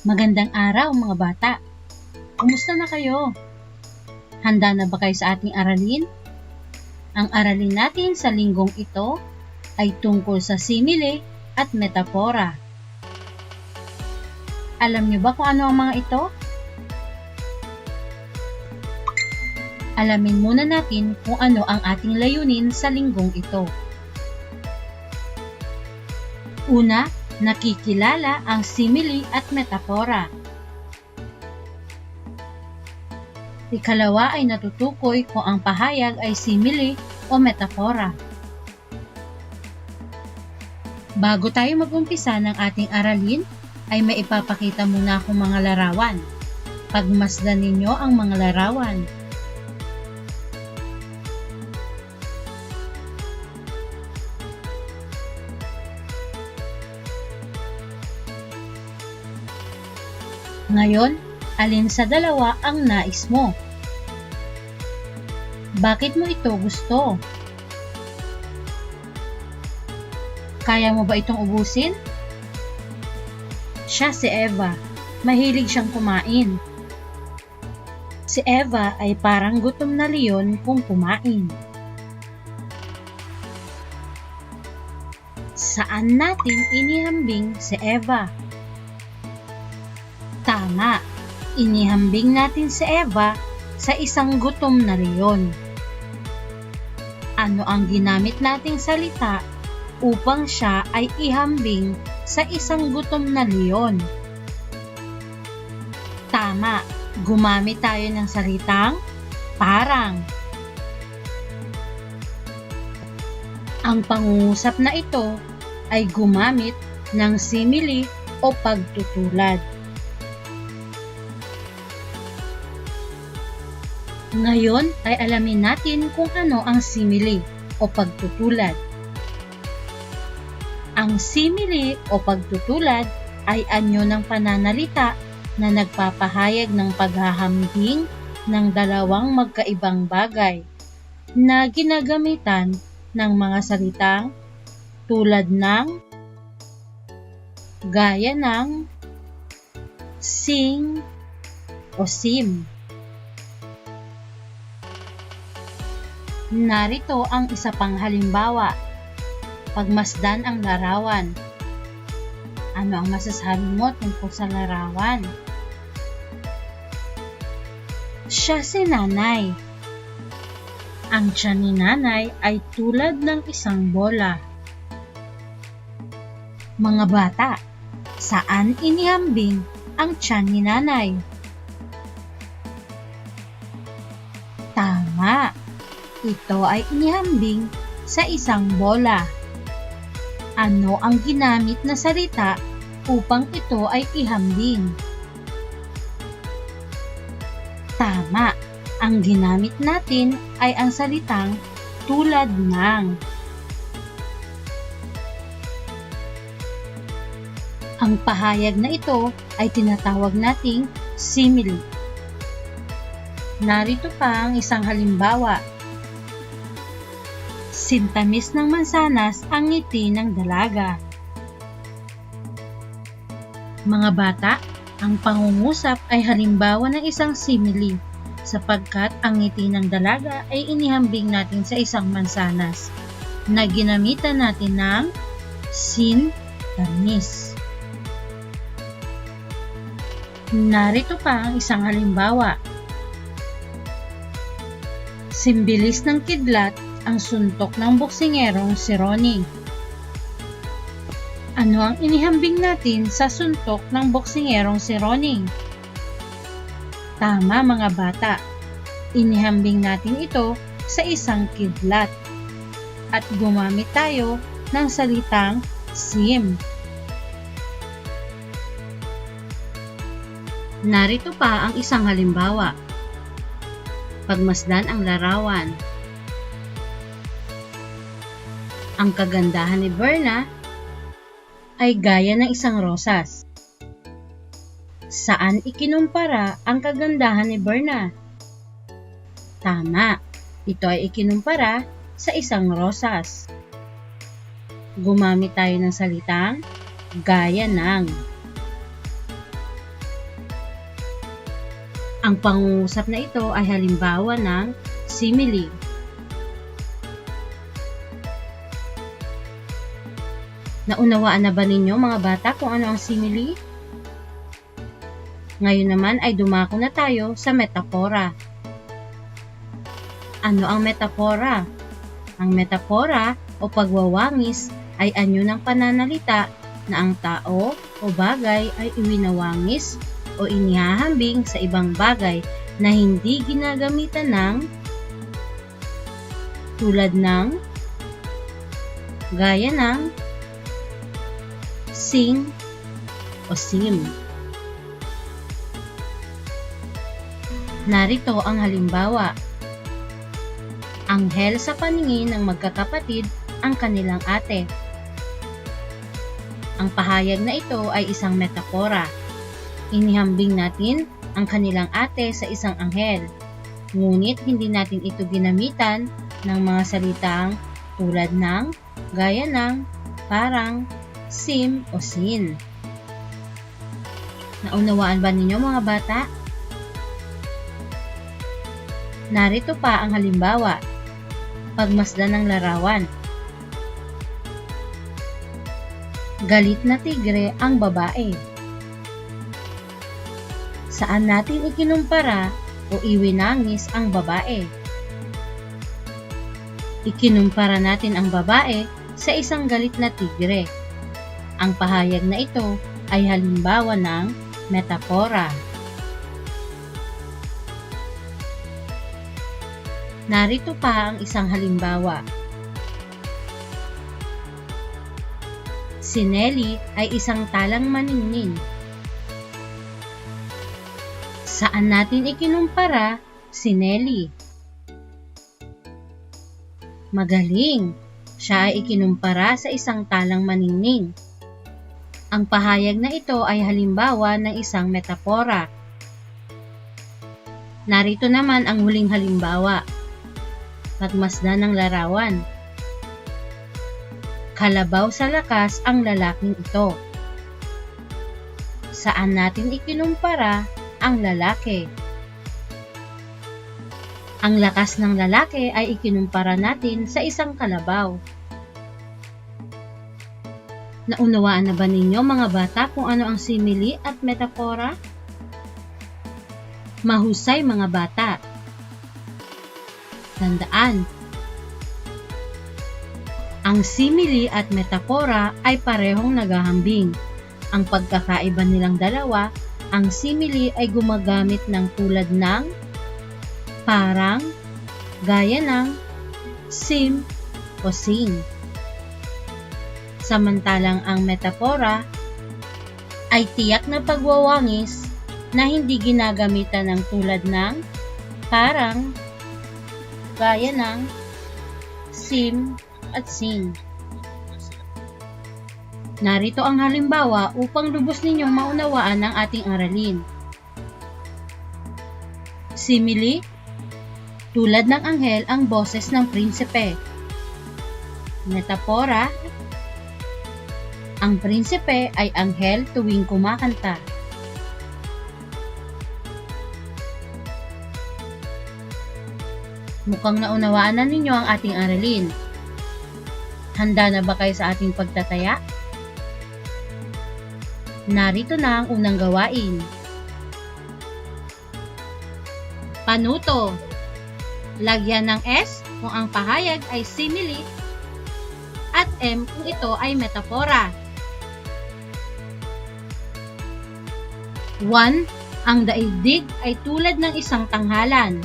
Magandang araw mga bata. Kumusta na kayo? Handa na ba kayo sa ating aralin? Ang aralin natin sa linggong ito ay tungkol sa simile at metapora. Alam niyo ba kung ano ang mga ito? Alamin muna natin kung ano ang ating layunin sa linggong ito. Una, nakikilala ang simile at metapora. Ikalawa ay natutukoy kung ang pahayag ay simile o metapora. Bago tayo mag-umpisa ng ating aralin, ay may ipapakita muna akong mga larawan. Pagmasdan ninyo ang mga larawan. Ngayon, alin sa dalawa ang nais mo? Bakit mo ito gusto? Kaya mo ba itong ubusin? Siya si Eva. Mahilig siyang kumain. Si Eva ay parang gutom na leon kung kumain. Saan natin inihambing si Eva? Tama, inihambing natin si Eva sa isang gutom na leon. Ano ang ginamit nating salita upang siya ay ihambing sa isang gutom na leon? Tama, gumamit tayo ng salitang parang. Ang pangungusap na ito ay gumamit ng simile o pagtutulad. Ngayon ay alamin natin kung ano ang simile o pagtutulad. Ang simile o pagtutulad ay anyo ng pananalita na nagpapahayag ng paghahambing ng dalawang magkaibang bagay na ginagamitan ng mga salitang tulad ng gaya ng sing o sim. Narito ang isa pang halimbawa. Pagmasdan ang larawan. Ano ang masasabi mo tungkol sa larawan? Siya si nanay. Ang tiyan ni nanay ay tulad ng isang bola. Mga bata, saan inihambing ang tiyan ni nanay? Ito ay inihambing sa isang bola. Ano ang ginamit na salita upang ito ay ihambing? Tama, ang ginamit natin ay ang salitang tulad ng. Ang pahayag na ito ay tinatawag nating simile. Narito pa ang isang halimbawa sintamis ng mansanas ang ngiti ng dalaga. Mga bata, ang pangungusap ay halimbawa ng isang simile sapagkat ang ngiti ng dalaga ay inihambing natin sa isang mansanas na ginamitan natin ng sintamis. Narito pa ang isang halimbawa. Simbilis ng kidlat ang suntok ng boksingerong si Ronnie. Ano ang inihambing natin sa suntok ng boksingerong si Ronnie? Tama mga bata, inihambing natin ito sa isang kidlat at gumamit tayo ng salitang sim. Narito pa ang isang halimbawa. Pagmasdan ang larawan. Ang kagandahan ni Berna ay gaya ng isang rosas. Saan ikinumpara ang kagandahan ni Berna? Tama, ito ay ikinumpara sa isang rosas. Gumamit tayo ng salitang gaya ng. Ang pangungusap na ito ay halimbawa ng simile. Naunawaan na ba ninyo mga bata kung ano ang simile? Ngayon naman ay dumako na tayo sa metapora. Ano ang metapora? Ang metapora o pagwawangis ay anyo ng pananalita na ang tao o bagay ay iwinawangis o inihahambing sa ibang bagay na hindi ginagamitan ng tulad ng gaya ng sing o sim. Narito ang halimbawa. Anghel sa paningin ng magkakapatid ang kanilang ate. Ang pahayag na ito ay isang metapora. Inihambing natin ang kanilang ate sa isang anghel. Ngunit hindi natin ito ginamitan ng mga salitang tulad ng, gaya ng, parang, sim o sin. Naunawaan ba ninyo mga bata? Narito pa ang halimbawa. Pagmasdan ng larawan. Galit na tigre ang babae. Saan natin ikinumpara o iwinangis ang babae? Ikinumpara natin ang babae sa isang galit na tigre. Ang pahayag na ito ay halimbawa ng metapora. Narito pa ang isang halimbawa. Si Nelly ay isang talang maningning. Saan natin ikinumpara si Nelly? Magaling! Siya ay ikinumpara sa isang talang maningning. Ang pahayag na ito ay halimbawa ng isang metapora. Narito naman ang huling halimbawa. Pagmasdan ng larawan. Kalabaw sa lakas ang lalaking ito. Saan natin ikinumpara ang lalaki? Ang lakas ng lalaki ay ikinumpara natin sa isang kalabaw. Naunawaan na ba ninyo mga bata kung ano ang simile at metapora? Mahusay mga bata. Tandaan, ang simile at metapora ay parehong naghahambing. Ang pagkakaiba nilang dalawa, ang simile ay gumagamit ng tulad ng parang, gaya ng sim o sing. Samantalang ang metapora ay tiyak na pagwawangis na hindi ginagamitan ng tulad ng parang, gaya ng sim at sing. Narito ang halimbawa upang lubos ninyong maunawaan ang ating aralin. Simile, tulad ng anghel ang boses ng prinsipe. Metapora, ang prinsipe ay anghel tuwing kumakanta. Mukhang naunawaan na ninyo ang ating aralin. Handa na ba kayo sa ating pagtataya? Narito na ang unang gawain. Panuto. Lagyan ng S kung ang pahayag ay simile at M kung ito ay metapora. 1. Ang daigdig ay tulad ng isang tanghalan.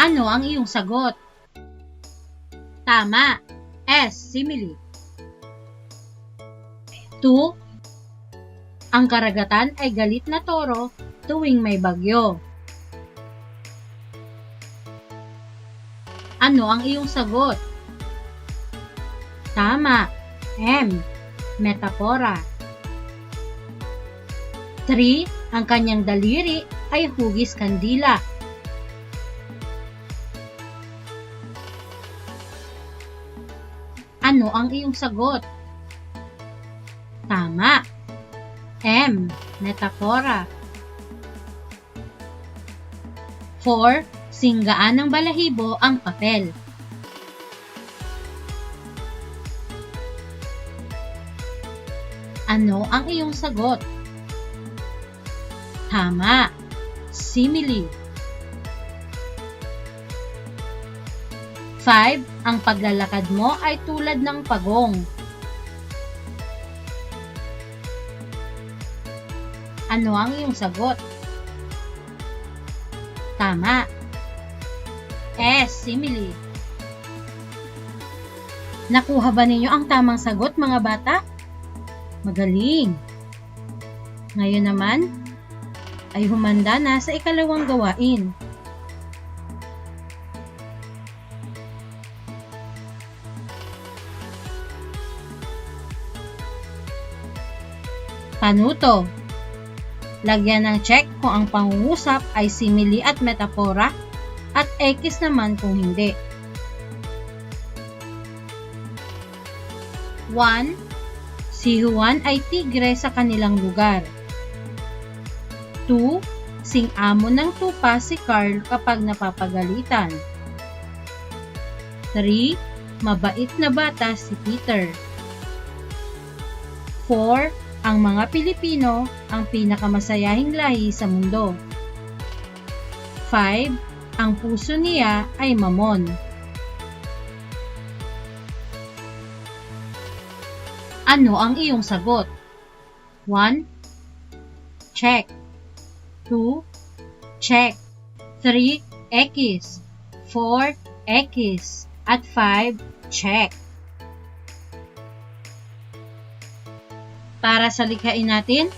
Ano ang iyong sagot? Tama. S. Simile. 2. Ang karagatan ay galit na toro tuwing may bagyo. Ano ang iyong sagot? Tama. M. Metapora. 3. Ang kanyang daliri ay hugis kandila. Ano ang iyong sagot? Tama. M. Metapora 4. Singgaan ng balahibo ang papel. Ano ang iyong sagot? Tama. Simile. 5. Ang paglalakad mo ay tulad ng pagong. Ano ang iyong sagot? Tama. S. Simile. Nakuha ba ninyo ang tamang sagot mga bata? Magaling! Ngayon naman, ay humanda na sa ikalawang gawain. Panuto Lagyan ng check kung ang pangungusap ay simile at metapora at X naman kung hindi. 1. Si Juan ay tigre sa kanilang lugar. 2. Sing-amo ng tupa si Carl kapag napapagalitan. 3. Mabait na bata si Peter. 4. Ang mga Pilipino ang pinakamasayahing lahi sa mundo. 5. Ang puso niya ay mamon. Ano ang iyong sagot? 1. Check. 2. Check. 3. X. 4. X. At 5. Check. Para sa likhain natin,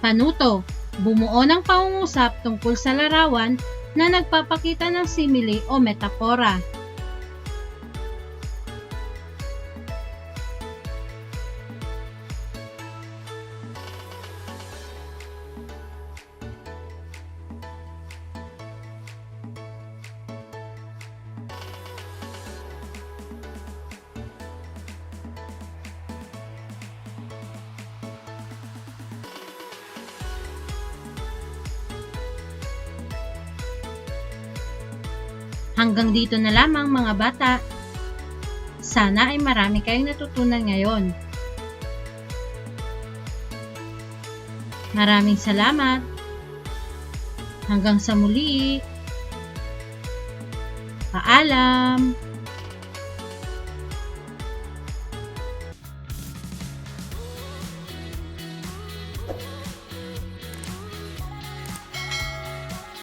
panuto, bumuo ng pangungusap tungkol sa larawan na nagpapakita ng simile o metapora. Hanggang dito na lamang mga bata. Sana ay marami kayong natutunan ngayon. Maraming salamat. Hanggang sa muli. Paalam.